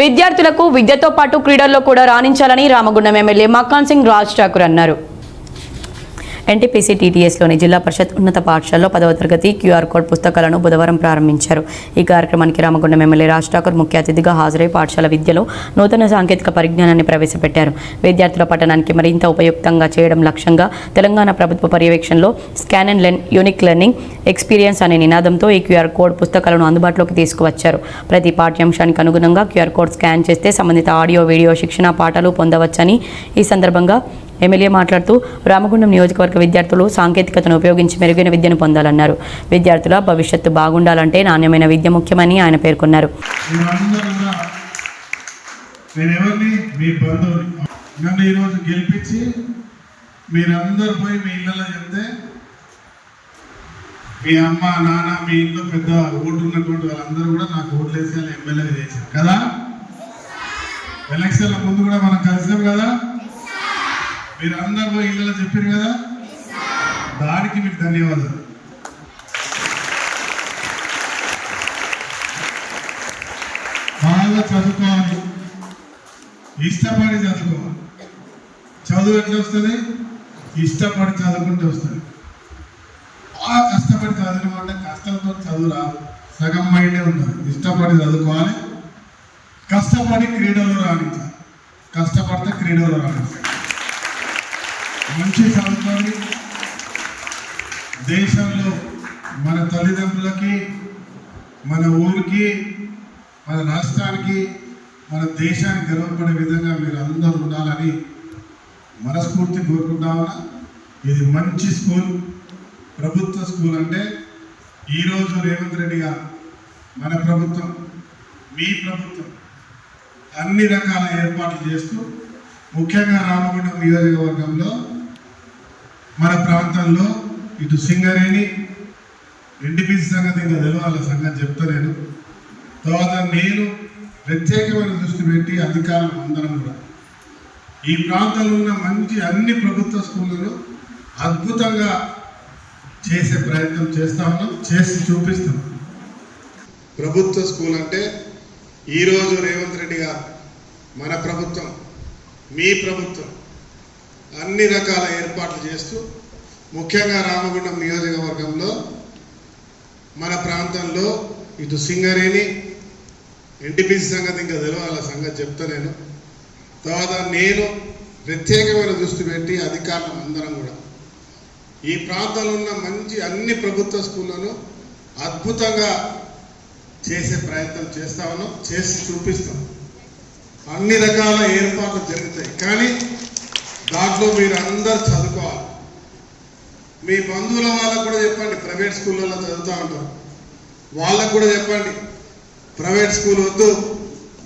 విద్యార్థులకు విద్యతో పాటు క్రీడల్లో కూడా రాణించాలని రామగుండం ఎమ్మెల్యే మక్కాన్ సింగ్ రాజ్ ఠాకూర్ అన్నారు. ఎన్టీపీసీ టీటీఎస్లోని జిల్లా పరిషత్ ఉన్నత పాఠశాలలో పదవ తరగతి క్యూఆర్ కోడ్ పుస్తకాలను బుధవారం ప్రారంభించారు. ఈ కార్యక్రమానికి రామగుండం ఎమ్మెల్యే రాజ్ ఠాకూర్ ముఖ్య అతిథిగా హాజరై పాఠశాల విద్యలో నూతన సాంకేతిక పరిజ్ఞానాన్ని ప్రవేశపెట్టారు. విద్యార్థుల పఠనానికి మరింత ఉపయుక్తంగా చేయడం లక్ష్యంగా తెలంగాణ ప్రభుత్వ పర్యవేక్షణలో scan and learn unique learning experience అనే నినాదంతో ఈ క్యూఆర్ కోడ్ పుస్తకాలను అందుబాటులోకి తీసుకువచ్చారు. ప్రతి పాఠ్యాంశానికి అనుగుణంగా క్యూఆర్ కోడ్ స్కాన్ చేస్తే సంబంధిత ఆడియో వీడియో శిక్షణ పాఠాలు పొందవచ్చని ఈ సందర్భంగా ఎమ్మెల్యే మాట్లాడుతూ రామగుండం నియోజకవర్గ విద్యార్థులు సాంకేతికతను ఉపయోగించి మెరుగైన విద్యను పొందాలన్నారు. విద్యార్థుల భవిష్యత్తు బాగుండాలంటే నాణ్యమైన విద్య ముఖ్యమని ఆయన పేర్కొన్నారు. మీ నన్ను ఈరోజు గెలిపించి మీరందరూ పోయి మీ ఇళ్ళలో చెప్తే మీ అమ్మ నాన్న మీ ఇంట్లో పెద్ద ఓటు ఉన్నటువంటి వాళ్ళందరూ కూడా నాకు ఓట్లు వేసి వాళ్ళు ఎమ్మెల్యేగా చేశారు కదా? ఎలక్షన్ల ముందు కూడా మనం కలిసాం కదా? మీరు అందరూ ఇళ్ళలో చెప్పారు కదా? దానికి మీకు ధన్యవాదాలు. బాగా చదువుకోవాలి. ఇష్టపడి చదువుకోవాలి. చదువు ఎట్లా వస్తుంది? ఇష్టపడి చదువుకుంటే వస్తుంది. బాగా కష్టపడి చదివిన అంటే కష్టంతో చదువు రాదు. సగం మైండే ఉంటుంది ఇష్టపడి చదువుకోవాలి. కష్టపడి క్రీడలో రాణించాలి. కష్టపడితే క్రీడలో రాణించాలి. మంచి చదువుకొని దేశంలో మన తల్లిదండ్రులకి మన ఊరికి మన రాష్ట్రానికి మన దేశానికి గర్వపడే విధంగా మీరు అందరూ ఉండాలని మనస్ఫూర్తి కోరుకుంటామన్నా ఇది మంచి స్కూల్ ప్రభుత్వ స్కూల్ అంటే ఈరోజు రేవంత్ రెడ్డి గారు మన ప్రభుత్వం మీ ప్రభుత్వం అన్ని రకాల ఏర్పాట్లు చేస్తూ ముఖ్యంగా రామగుండం నియోజకవర్గంలో మన ప్రాంతంలో ఇటు సింగరేణి ఎన్టీపీసీ సంగతి ఇంకా తెలవాల సంగతి చెప్తా నేను. తర్వాత నేను ప్రత్యేకమైన దృష్టి పెట్టి అధికారులు అందరం కూడా. ఈ ప్రాంతంలో ఉన్న మంచి అన్ని ప్రభుత్వ స్కూళ్ళను అద్భుతంగా చేసే ప్రయత్నం చేస్తా ఉన్నాం చేసి చూపిస్తాం. ప్రభుత్వ స్కూల్ అంటే ఈరోజు రేవంత్ రెడ్డి గారు మన ప్రభుత్వం మీ ప్రభుత్వం. అన్ని రకాల ఏర్పాట్లు చేస్తూ ముఖ్యంగా రామగుండం నియోజకవర్గంలో మన ప్రాంతంలో ఇటు సింగరేణి ఎన్టీపీసీ సంగతి ఇంకా తెలవాల సంగతి చెప్తా నేను. తర్వాత నేను ప్రత్యేకమైన దృష్టి పెట్టి అధికారులు అందరం కూడా. ఈ ప్రాంతంలో ఉన్న మంచి అన్ని ప్రభుత్వ స్కూళ్ళను అద్భుతంగా చేసే ప్రయత్నం చేస్తా ఉన్నాం చేసి చూపిస్తాం. అన్ని రకాల ఏర్పాట్లు జరుగుతాయి. కానీ దాంట్లో మీరు అందరు చదువుకోవాలి. మీ బంధువుల వాళ్ళకు కూడా చెప్పండి ప్రైవేట్ స్కూళ్ళలో చదువుతూ ఉంటారు. వాళ్ళకు కూడా చెప్పండి ప్రైవేట్ స్కూల్ వద్దు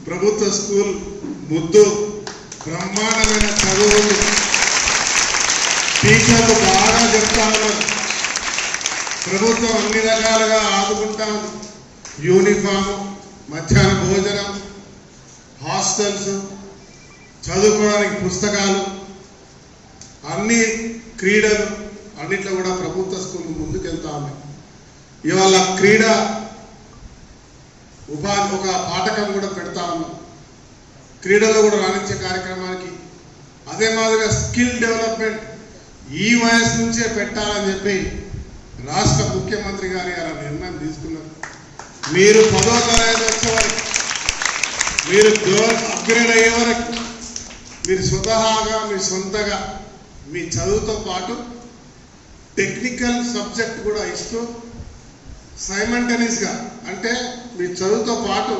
ప్రభుత్వ స్కూల్ ముద్దు బ్రహ్మాండమైన చదువులు టీచర్లు బాగా చెప్తా ఉన్నారు. ప్రభుత్వం అన్ని రకాలుగా ఆదుకుంటా ఉంది. యూనిఫాము మధ్యాహ్న భోజనం హాస్టల్స్ చదువుకోవడానికి పుస్తకాలు అన్ని క్రీడలు అన్నిట్లో కూడా ప్రభుత్వ స్కూల్ ముందుకెళ్తా ఉన్నాయి. ఇవాళ క్రీడ ఉపాధి ఒక పాఠకం కూడా పెడతా ఉన్నాం. క్రీడలో కూడా రాణించే కార్యక్రమానికి. అదే మాదిరిగా స్కిల్ డెవలప్మెంట్ ఈ వయసు నుంచే పెట్టాలని చెప్పి రాష్ట్ర ముఖ్యమంత్రి గారి అలా నిర్ణయం తీసుకున్నారు. మీరు పదో తరగతి వచ్చేవారు. మీరు అప్గ్రేడ్ అయ్యే వరకు మీరు స్వతహాగా మీ సొంతగా మీ చదువుతో పాటు టెక్నికల్ సబ్జెక్ట్ కూడా ఇస్తూ సైమంటనీస్గా అంటే మీ చదువుతో పాటు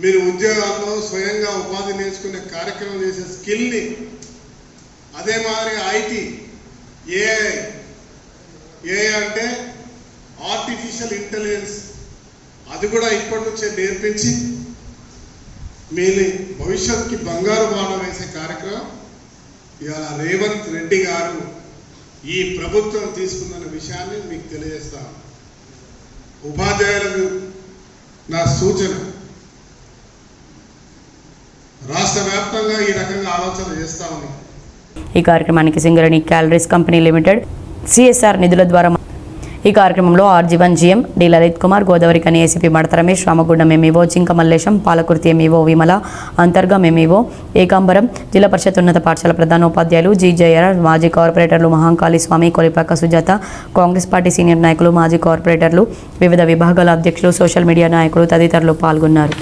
మీరు ఉద్యోగాల్లో స్వయంగా ఉపాధి నేర్చుకునే కార్యక్రమం చేసే స్కిల్ని అదే మాదిరిగా ఐటీ ఏఐ ఏఐ అంటే ఆర్టిఫిషియల్ ఇంటెలిజెన్స్. అది కూడా ఇప్పటి నుంచే నేర్పించి మీ భవిష్యత్కి బంగారు బాణ వేసే కార్యక్రమం ఇవాళ రేవంత్ రెడ్డి గారు ఈ ప్రభుత్వం తీసుకున్న విషయాన్ని మీకు తెలియజేస్తాను ఉపాధ్యాయులకు నా సూచన రాష్ట్ర వ్యాప్తంగా ఈ రకంగా ఆలోచన చేస్తా ఉన్నాం. ఈ కార్యక్రమానికి Singareni collieries company limited CSR నిధుల ద్వారా ఈ కార్యక్రమంలో R Jeevan GM D Lalith Kumar Godavarikhani ACP Madatha Ramesh Ramagundam MEO Jinka Mallesham Palakurthi MEO Vimala Anthargam MEO Ekambaram జిల్లా పరిషత్ ఉన్నత పాఠశాల ప్రధానోపాధ్యాయులు జి జయరాజ్ మాజీ కార్పొరేటర్లు Mahankali Swamy Kolipaka Sujatha Congress party senior నాయకులు మాజీ కార్పొరేటర్లు వివిధ విభాగాల అధ్యక్షులు సోషల్ మీడియా నాయకులు తదితరులు పాల్గొన్నారు.